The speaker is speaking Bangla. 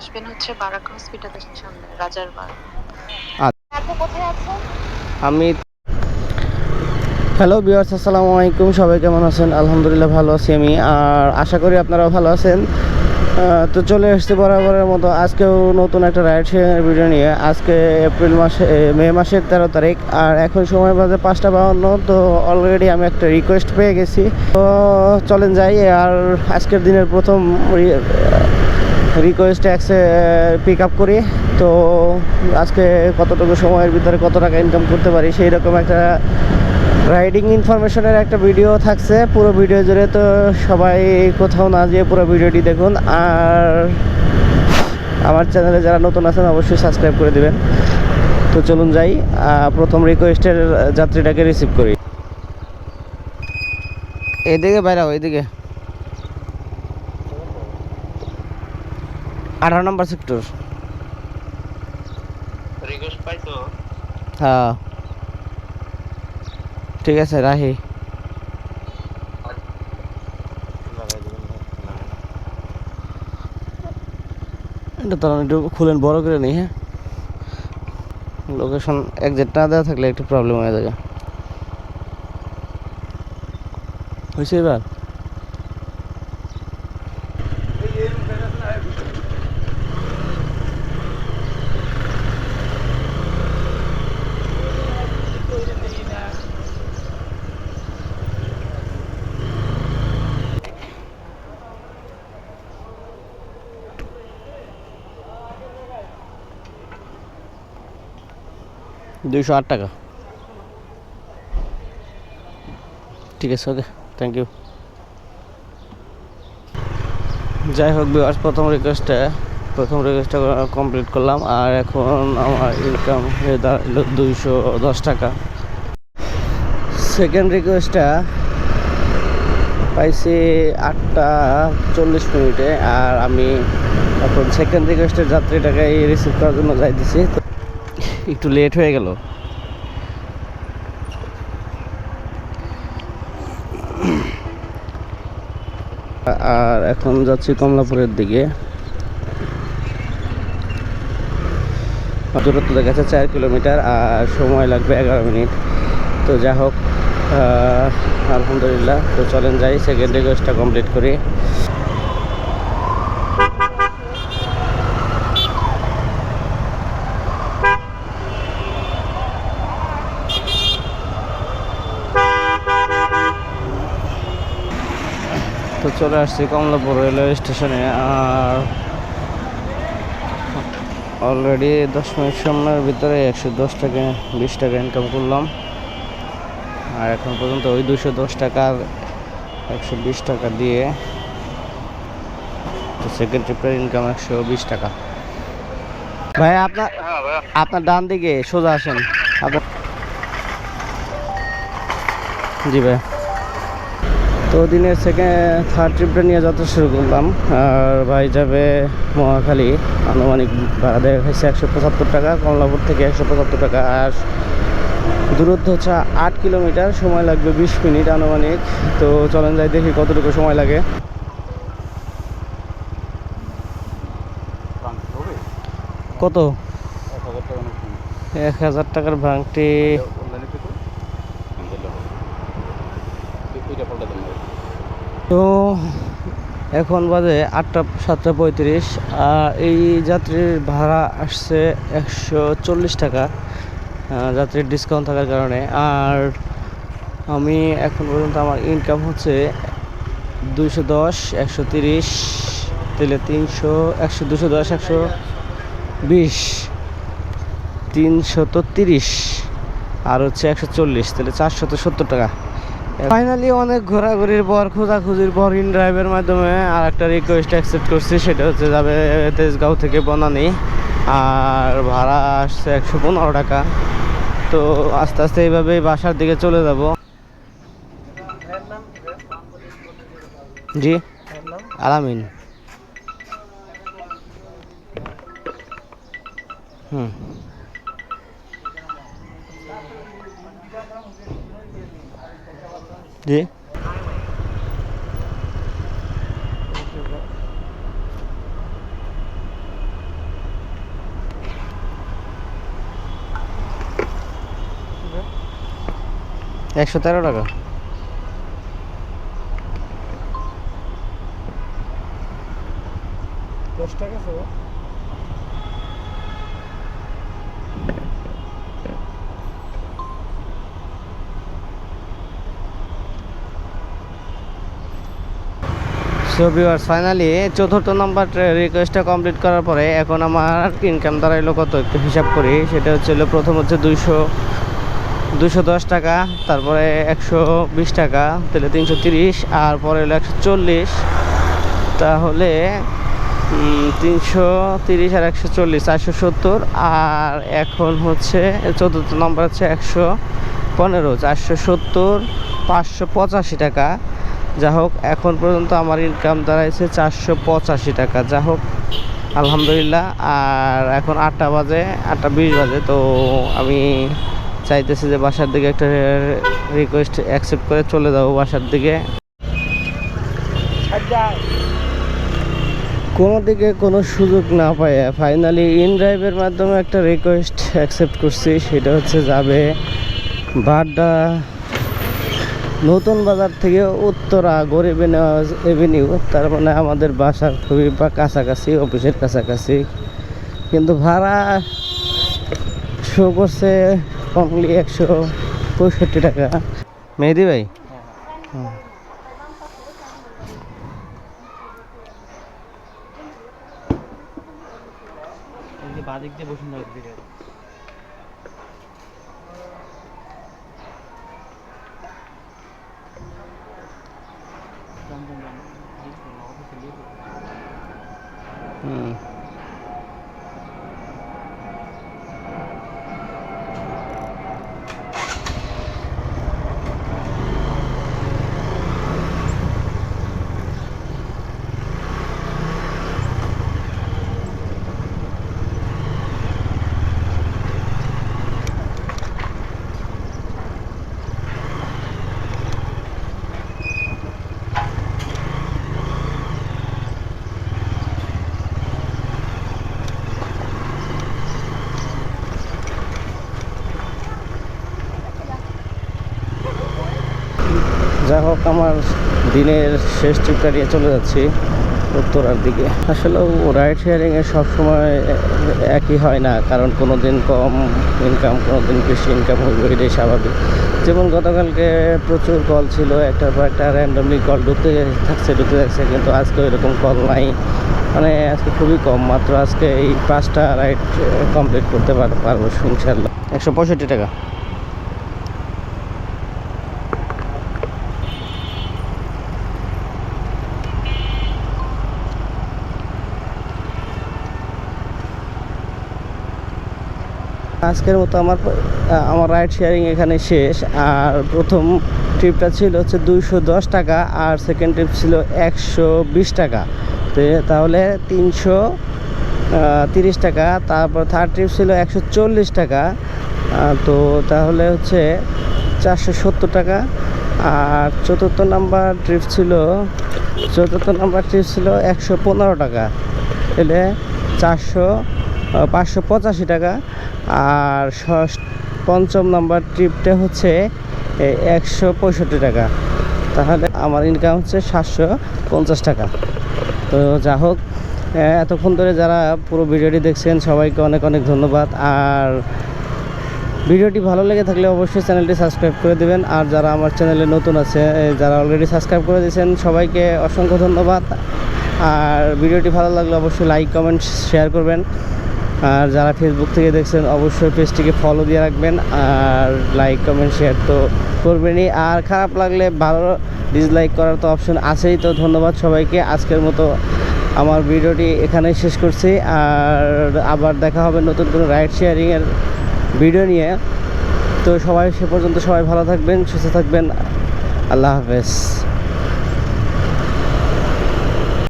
আসবেন হচ্ছে বারাক হসপিটালের সামনে রাজারবাগ আপনি কোথায় আছেন? আমি হ্যালো বিয়ার্স আসসালামু আলাইকুম। সবাই কেমন আছেন? আলহামদুলিল্লাহ ভালো আছি আমি। আর আশা করি আপনারাও ভালো আছেন। তো চলে এসেছি বরাবরের মতো। আজকেও নতুন একটা রাইড শেয়ার ভিডিও নিয়ে। আজকে এপ্রিল মাসে মে মাসের তেরো তারিখ। আর এখন সময় বাজে পাঁচটা বাউন্ন। তো অলরেডি আমি একটা রিকোয়েস্ট পেয়ে গেছি। তো চলেন যাই। আর আজকের দিনের প্রথম রিকোয়েস্ট অ্যাক্সে পিক আপ করি। তো আজকে কতটুকু সময়ের ভিতরে কত টাকা ইনকাম করতে পারি সেই রকম একটা রাইডিং ইনফরমেশনের একটা ভিডিও থাকছে। পুরো ভিডিও জুড়ে তো সবাই কোথাও না যেয়ে পুরো ভিডিওটি দেখুন। আর আমার চ্যানেলে যারা নতুন আছেন, অবশ্যই সাবস্ক্রাইব করে দিবেন। তো চলুন যাই প্রথম রিকোয়েস্টের যাত্রীটাকে রিসিভ করি। এদিকে বাইরাও এদিকে আঠারো নম্বর সেক্টর রিকোয়েস্ট পাইছো? হ্যাঁ। ঠিক আছে রাহি এটা তো একটু খুলেন বড় করে নিই হ্যাঁ। লোকেশন একজ্যাক্ট না দেওয়া থাকলে একটু প্রবলেম হয়ে যাবে। হয়েছে এবার? দুইশো আট টাকা। ঠিক আছে, ওকে। থ্যাংক ইউ যাই হোক বিভার্স প্রথম রিকোয়েস্টে প্রথম রিকোয়েস্টটা কমপ্লিট করলাম, আর এখন আমার ইনকাম হয়ে দাঁড়াল দুইশো দশ টাকা। সেকেন্ড রিকোয়েস্টটা পাইছি আটটা চল্লিশ মিনিটে, আর আমি এখন সেকেন্ড রিকোয়েস্টের যাত্রীটাকে রিসিভ করার জন্য যাইতেছি, তো একটু লেট হয়ে গেল। আর এখন যাচ্ছি কমলাপুরের দিকে। দূরত্ব দেখা যাচ্ছে চার কিলোমিটার আর সময় লাগবে এগারো মিনিট। তো যা হোক আলহামদুলিল্লাহ। তো চলেন যাই সেকেন্ড রিকোয়েস্টটা কমপ্লিট করি। চলে আসছি কমলাপুর রেলওয়ে স্টেশনে, আর অলরেডি দশ মিনিট সময়ের ভিতরে একশো দশ টাকা, বিশ টাকা ইনকাম করলাম। আর এখন পর্যন্ত ওই দুশো দশ টাকার একশো বিশ টাকা দিয়ে সেকেন্ড ট্রিপের ইনকাম একশো বিশ টাকা। ভাই, আপনার আপনার ডান দিকে সোজা আসেন। আপনার জি ভাই। তো দিনের সেকেন্ড থার্ড ট্রিপটা নিয়ে যাত্রা শুরু করলাম। আর ভাই যাবে মহাখালী। আনুমানিক ভাড়া দেওয়া হয়েছে একশো পঁচাত্তর টাকা কমলাপুর থেকে একশো পঁচাত্তর টাকা। আর দূরত্ব হচ্ছে আট কিলোমিটার সময় লাগবে বিশ মিনিট আনুমানিক। তো চলেন যাই দেখি কতটুকু সময় লাগে। কত? এক হাজার টাকার ভাঙটি তো এখন বাজে আটটা, সাতটা পঁয়ত্রিশ, আর এই যাত্রীর ভাড়া আসছে একশো চল্লিশ টাকা যাত্রীর ডিসকাউন্ট থাকার কারণে। আর আমি এখন পর্যন্ত আমার ইনকাম হচ্ছে দুইশো দশ, একশো তিরিশ, তাহলে তিনশো, একশো, দুশো দশ, একশো বিশ তিনশত তিরিশ আর হচ্ছে একশো চল্লিশ, তাহলে চারশত সত্তর টাকা। ফাইনালি অনেক ঘোরাঘুরির পর, খোঁজাখুঁজির পর ইন ড্রাইভের মাধ্যমে আর একটা রিকোয়েস্ট অ্যাকসেপ্ট করছি, সেটা হচ্ছে যাবে তেজগাঁও থেকে বনানি, আর ভাড়া আসছে একশো পনেরো টাকা। তো আস্তে আস্তে এইভাবেই বাসার দিকে চলে যাব। জি, আলামিন। হুম। জি। একশো তেরো টাকা। দশ টাকা সো ভিউয়ার্স ফাইনালি চতুর্থ নাম্বার রিকোয়েস্টটা কমপ্লিট করার পরে এখন আমার ইনকাম দাঁড়াইলো কত একটু হিসাব করি। সেটা হচ্ছে প্রথম হচ্ছে দুইশো দুশো দশ টাকা, তারপরে একশো বিশ টাকা, তাহলে তিনশো তিরিশ, আর পরে হলো একশো চল্লিশ। তাহলে তিনশো তিরিশ আর একশো চল্লিশ, চারশো সত্তর, আর এখন হচ্ছে, চতুর্থ নম্বর হচ্ছে একশো পনেরো, চারশো সত্তর, পাঁচশো পঁচাশি টাকা। যা হোক, এখন পর্যন্ত আমার ইনকাম দাঁড়াইছে চারশো পঁচাশি টাকা। যা হোক, আলহামদুলিল্লাহ, আর এখন আটটা বাজে, আটটা বিশ বাজে, তো আমি চাইতেছি যে বাসার দিকে একটা রিকোয়েস্ট অ্যাকসেপ্ট করে চলে যাব বাসার দিকে। কোনো দিকে কোনো সুযোগ না পায় ফাইনালি ইন ড্রাইভের মাধ্যমে একটা রিকোয়েস্ট অ্যাকসেপ্ট করছি, সেটা হচ্ছে যাবে বাড্ডা নতুন বাজার থেকে উত্তরা গরিব এভিনিউ, তার মানে আমাদের বাসার খুবই বা কাছাকাছি, অফিসের কাছাকাছি। কিন্তু ভাড়া শো করছে অনলি একশো পঁয়ষট্টি টাকা। মেহেদি ভাই? বাদিক দিয়ে বসুন হুম যাই হোক, আমার দিনের শেষ ট্রিপটা নিয়ে চলে যাচ্ছি উত্তরার দিকে। আসলে রাইড শেয়ারিংয়ে সবসময় একই হয় না, কারণ কোনো দিন কম ইনকাম কোনো দিন বেশি ইনকাম হবে এটাই স্বাভাবিক। যেমন গতকালকে প্রচুর কল ছিল, একটার পর একটা র্যান্ডমলি কল ঢুকতে থাকছে ঢুকতে থাকছে, কিন্তু আজকে এরকম কল নাই। মানে আজকে খুবই কম, মাত্র আজকে এই পাঁচটা রাইড কমপ্লিট করতে পার পারব ইনশাল্লাহ একশো পঁয়ষট্টি টাকা। আজকের মতো আমার আমার রাইড শেয়ারিং এখানে শেষ। আর প্রথম ট্রিপটা ছিল হচ্ছে দুইশো দশ টাকা, আর সেকেন্ড ট্রিপ ছিল একশো বিশ টাকা। তো তাহলে তিনশো তিরিশ টাকা, তারপর থার্ড ট্রিপ ছিল একশো চল্লিশ টাকা। তো তাহলে হচ্ছে চারশো সত্তর টাকা। আর চতুর্থ নাম্বার ট্রিপ ছিল, চতুর্থ নাম্বার ট্রিপ ছিল একশো পনেরো টাকা। এলে চারশো পাঁচশো পঁচাশি টাকা। আর ষষ্ঠ, পঞ্চম নাম্বার ট্রিপটা হচ্ছে একশো পঁয়ষট্টি টাকা। তাহলে আমার ইনকাম হচ্ছে সাতশো পঞ্চাশ টাকা। তো যা হোক এতক্ষণ ধরে যারা পুরো ভিডিওটি দেখছেন, সবাইকে অনেক অনেক ধন্যবাদ। আর ভিডিওটি ভালো লেগে থাকলে অবশ্যই চ্যানেলটি সাবস্ক্রাইব করে দেবেন। আর যারা আমার চ্যানেলে নতুন আছে যারা অলরেডি সাবস্ক্রাইব করে দিয়েছেন, সবাইকে অসংখ্য ধন্যবাদ। আর ভিডিওটি ভালো লাগলে অবশ্যই লাইক কমেন্ট শেয়ার করবেন। আর যারা ফেসবুক থেকে দেখছেন, অবশ্যই পেজটিকে ফলো দিয়ে রাখবেন আর লাইক কমেন্ট শেয়ার তো করবেনই। আর খারাপ লাগলে ভালো ডিসলাইক করার তো অপশন আছেই, তো ধন্যবাদ সবাইকে। আজকের মতো আমার ভিডিওটি এখানেই শেষ করছি। আর আবার দেখা হবে নতুন কোনো রাইড শেয়ারিংয়ের ভিডিও নিয়ে। তো সবাই সে পর্যন্ত সবাই ভালো থাকবেন, সুস্থ থাকবেন। আল্লাহ হাফেজ।